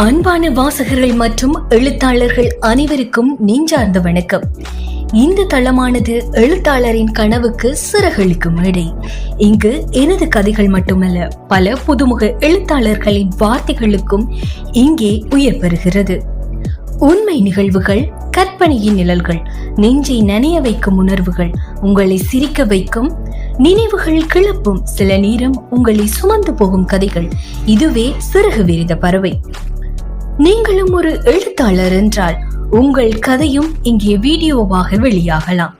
அன்பான வாசகர்கள் மற்றும் எழுத்தாளர்கள் அனைவருக்கும் நெஞ்சார்ந்த வணக்கம். இந்த தளமானது எழுத்தாளரின் கனவுக்கு சிறகளிக்கும் இடை இங்கு எனது கதைகள் மட்டுமல்ல பல புதுமுக எழுத்தாளர்களின் வார்த்தைகளுக்கும் இங்கே உயர் பெறுகிறது உண்மை நிகழ்வுகள் கற்பனையின் நிழல்கள் நெஞ்சை நனைய வைக்கும் உணர்வுகள் உங்களை சிரிக்க வைக்கும் நினைவுகள் கிளப்பும் சில நேரம் உங்களை சுமந்து போகும் கதைகள் இதுவே சிறகு விரித பறவை. நீங்களும் ஒரு எழுத்தாளர் என்றால் உங்கள் கதையும் இங்கே வீடியோவாக வெளியாகலாம்.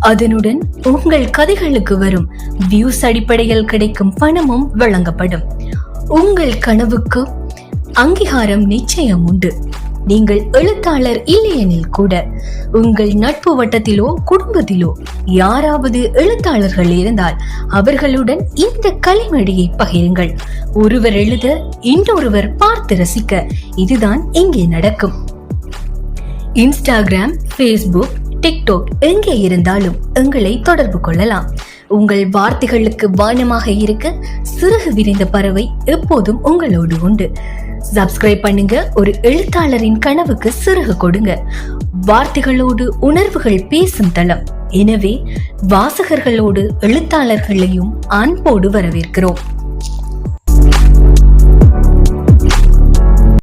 அதனுடன் உங்கள் கதைகளுக்கு வரும் வியூஸ் அடிப்படையில் கிடைக்கும் பணமும் வழங்கப்படும். உங்கள் கனவுக்கு அங்கீகாரம் நிச்சயம் உண்டு. நீங்கள் எழுத்தாளர் இல்லையெனில் கூட உங்கள் நட்பு வட்டத்திலோ குடும்பத்திலோ யாராவது எழுத்தாளர்கள் இருந்தால் அவர்களுடன் இந்த கலைமடியை பகிருங்கள். ஒருவர் எழுத இன்னொருவர் பார்த்து ரசிக்க இதுதான் இங்கே நடக்கும். இன்ஸ்டாகிராம் ஃபேஸ்புக் டிக்டாக் எங்கே இருந்தாலும் எங்களை தொடர்பு கொள்ளலாம். உங்கள் வார்த்தைகளுக்கு வானமாக இருக்க சிறகு விரிந்த பறவை எப்போதும் உங்களோடு உண்டு. சப்ஸ்கிரைப் பண்ணுங்க ஒரு எழுத்தாளரின் கனவுக்கு சிறகு கொடுங்க. வார்த்தைகளோடு உணர்வுகள் பேசும் தளம். எனவே வாசகர்களோடு எழுத்தாளர்களையும் அன்போடு வரவேற்கிறோம்.